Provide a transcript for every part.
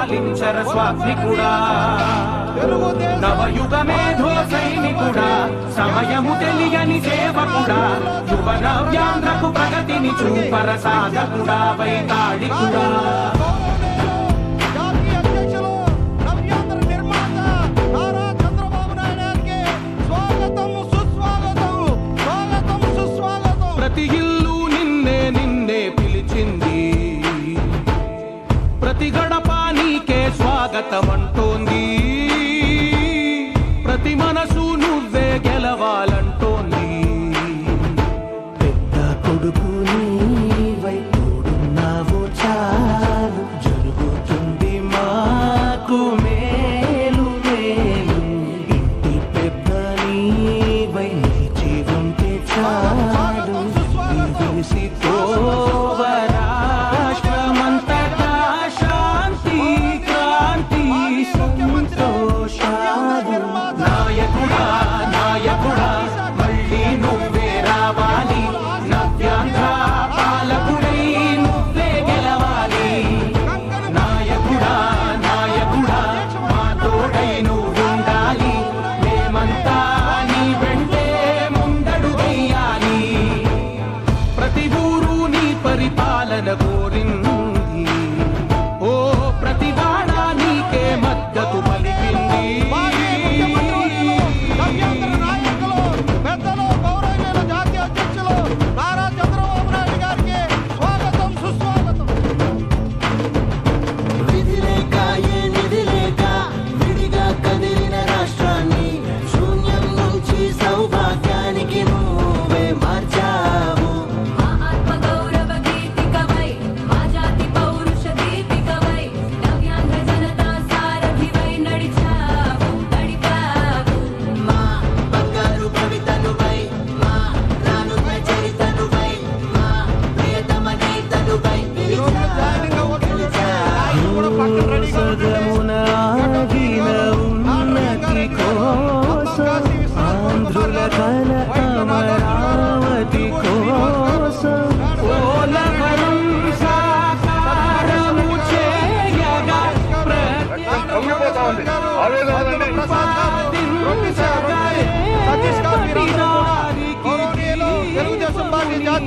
పాలించర స్వామికుడా నవయుగ మేధో సైనికుడా. సమయము తెలియని సేవకుడా. యువ నవ్యాంధ్రకు ప్రగతిని చూపర సాధకుడా వైతాళికుడా.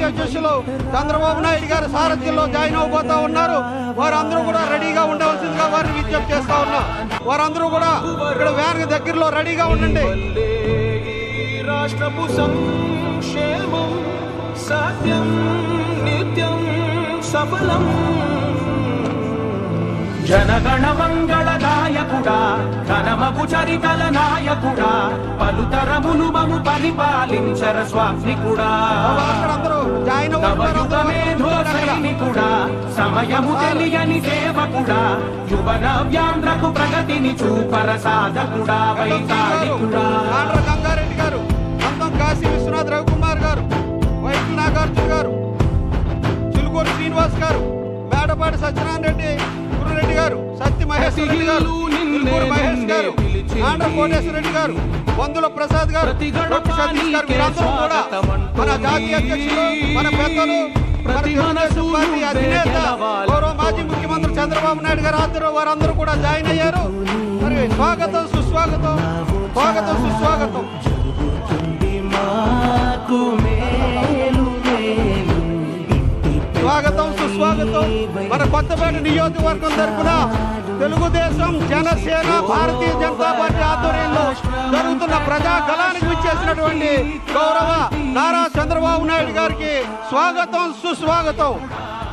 పార్టీ అధ్యక్షులు చంద్రబాబు నాయుడు గారు సారథ్యంలో జాయిన్ అవబోతా ఉన్నారు. వారందరూ కూడా రెడీగా ఉండవలసిందిగా వారిని విజ్ఞప్తి చేస్తా ఉన్నా. వారందరూ కూడా ఇక్కడ వ్యాన్ దగ్గరలో రెడీగా ఉండండి. రాష్ట్రపు సంక్షేమం సాధ్యం నిత్యం సఫలం. జనగణ మంగళదాయకుడా చరితల నాయకుడా పలుతరములు మము పరిపాలించర స్వామికుడా అవుతున్నారు మేధో సైనికుడా సమయము తెలియని సేవకుడా యువ నవ్యాంధ్రకు ప్రగతిని చూపర సాధకుడా వైతాళికుడా. ఆంధ్ర గంగారెడ్డి గారు కాశీ విశ్వనాథ్ రవికుమార్ గారు వైపు నాగార్జున గారు చిలుకూరు శ్రీనివాస్ గారు మేడపాటి సత్యనారాయణ రెడ్డి గురురెడ్డి గారు సత్య మహేశ్వర రెడ్డి గారు మహేష్ గారు ఆంధ్ర కోటేశ్వర రెడ్డి గారు వందుల ప్రసాద్ గారు సతీష్ వీరందరూ కూడా మన జాతీయ అధ్యక్షులు మన పెద్దలు అధినేత గౌరవ మాజీ ముఖ్యమంత్రి చంద్రబాబు నాయుడు గారు ఆధ్వర్యంలో వారందరూ కూడా జాయిన్ అయ్యారు. మరి స్వాగతం సుస్వాగతం స్వాగతం సుస్వాగతం. స్వాగతం సుస్వాగతం. మన కొత్తపేట నియోజకవర్గం తరఫున తెలుగుదేశం జనసేన భారతీయ జనతా పార్టీ ఆధ్వర్యంలో జరుగుతున్న ప్రజా గలానికి విచ్చేసినటువంటి గౌరవ నారా చంద్రబాబు నాయుడు గారికి స్వాగతం సుస్వాగతం.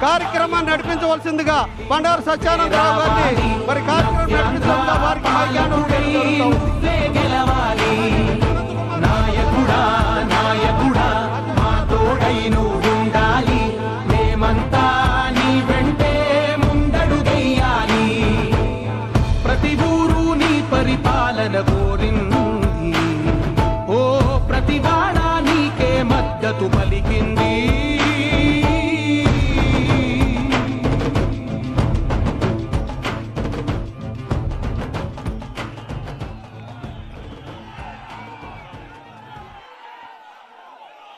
కార్యక్రమాన్ని నడిపించవలసిందిగా బండారు సత్యానందరావు గారిని మరి కార్యక్రమం నడిపించడంలో వారికి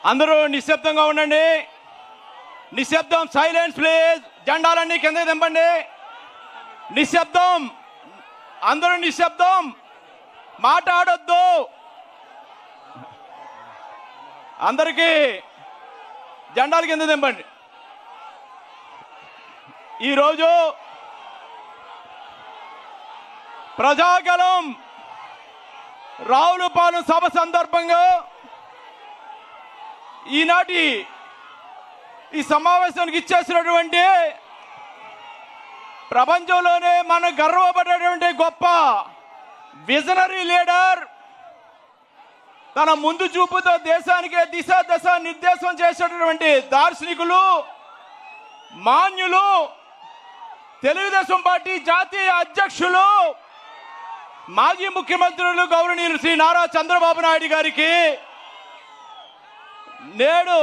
అందరూ నిశ్శబ్దంగా ఉండండి. నిశ్శబ్దం సైలెన్స్ ప్లీజ్ జెండాలన్నీ కింద దింపండి. నిశ్శబ్దం అందరూ నిశ్శబ్దం. మాట్లాడొద్దు అందరికీ జెండాల కింద దింపండి. ఈరోజు ప్రజాగలం రావులపాలెం సభ సందర్భంగా ఈనాటి ఈ సమావేశానికి ఇచ్చేసినటువంటి ప్రపంచంలోనే మనం గర్వపడేటువంటి గొప్ప విజనరీ లీడర్ తన ముందు చూపుతో దేశానికి దిశ దశ నిర్దేశం చేసేటటువంటి దార్శనికులు మాన్యులు తెలుగుదేశం పార్టీ జాతీయ అధ్యక్షులు మాజీ ముఖ్యమంత్రులు గౌరవనీయులు శ్రీ నారా చంద్రబాబు నాయుడు గారికి నేడు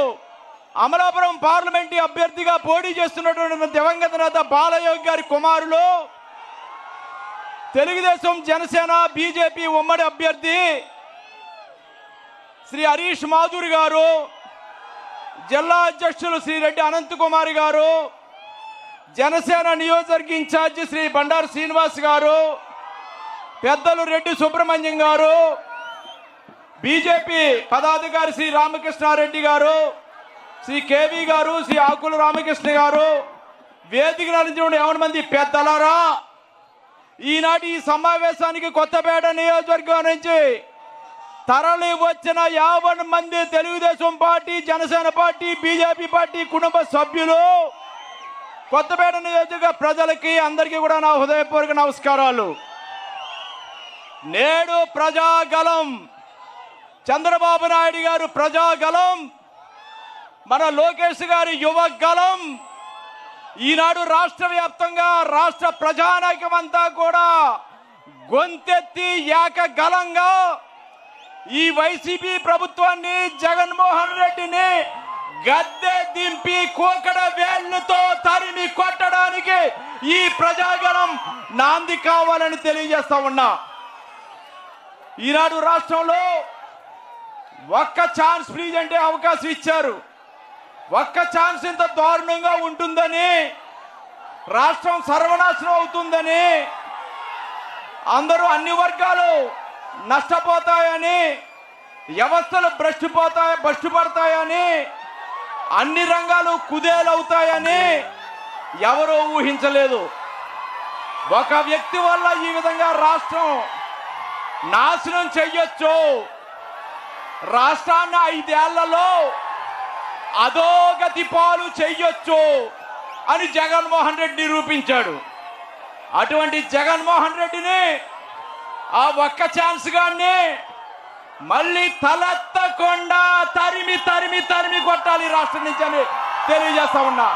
అమలాపురం పార్లమెంటు అభ్యర్థిగా పోటీ చేస్తున్నటువంటి దివంగత నేత బాలయోగి గారి కుమారులు తెలుగుదేశం జనసేన బీజేపీ ఉమ్మడి అభ్యర్థి శ్రీ హరీష్ మాధురి గారు జిల్లా అధ్యక్షులు శ్రీ రెడ్డి అనంత్ కుమార్ గారు జనసేన నియోజకవర్గ ఇన్ఛార్జి శ్రీ బండారు శ్రీనివాస్ గారు పెద్దలు రెడ్డి సుబ్రహ్మణ్యం గారు బీజేపీ పదాధికారి శ్రీ రామకృష్ణారెడ్డి గారు శ్రీ కేవీ గారు శ్రీ ఆకుల రామకృష్ణ గారు వేదిక నడిచిన ఎవరి మంది పెద్దలారా? ఈనాటి ఈ సమావేశానికి కొత్తపేట నియోజకవర్గం నుంచి తరలి వచ్చిన యాభై మంది Telugu Desam party Janasena party BJP party కుటుంబ సభ్యులు కొత్తపేట నియోజక ప్రజలకి అందరికీ కూడా నా హృదయపూర్వక నమస్కారాలు. నేడు ప్రజాగలం చంద్రబాబు నాయుడు గారు ప్రజాగలం మన లోకేష్ గారి యువగలం ఈనాడు రాష్ట్ర వ్యాప్తంగా రాష్ట్ర ప్రజానాయకం అంతా కూడా గొంతెత్తి ఏకగలంగా ఈ వైసీపీ ప్రభుత్వాన్ని జగన్మోహన్ రెడ్డిని గద్దె దింపి కోకడ వేళ్ళతో తరిమి కొట్టడానికి ఈ ప్రజాగణం నాంది కావాలని తెలియజేస్తా ఉన్నా. ఈనాడు రాష్ట్రంలో ఒక్క ఛాన్స్ ప్లీజ్ అంటే అవకాశం ఇచ్చారు. ఒక్క ఛాన్స్ ఇంత దారుణంగా ఉంటుందని రాష్ట్రం సర్వనాశనం అవుతుందని అందరూ అన్ని వర్గాలు నష్టపోతాయని వ్యవస్థలు భ్రష్టిపోతాయి భ్రష్టుపడతాయని అన్ని రంగాలు కుదేలవుతాయని ఎవరూ ఊహించలేదు. ఒక వ్యక్తి వల్ల ఈ విధంగా రాష్ట్రం నాశనం చెయ్యొచ్చు. రాష్ట్రాన్ని ఐదేళ్ళలో అధోగతి పాలు చెయ్యొచ్చు అని జగన్మోహన్ రెడ్డి నిరూపించాడు. అటువంటి జగన్మోహన్ రెడ్డిని ఆ ఒక్క ఛాన్స్ గాన్ని మళ్ళీ తలెత్తకుండా తరిమి తరిమి తరిమి కొట్టాలి రాష్ట్రం నుంచి అని తెలియజేస్తా ఉన్నా.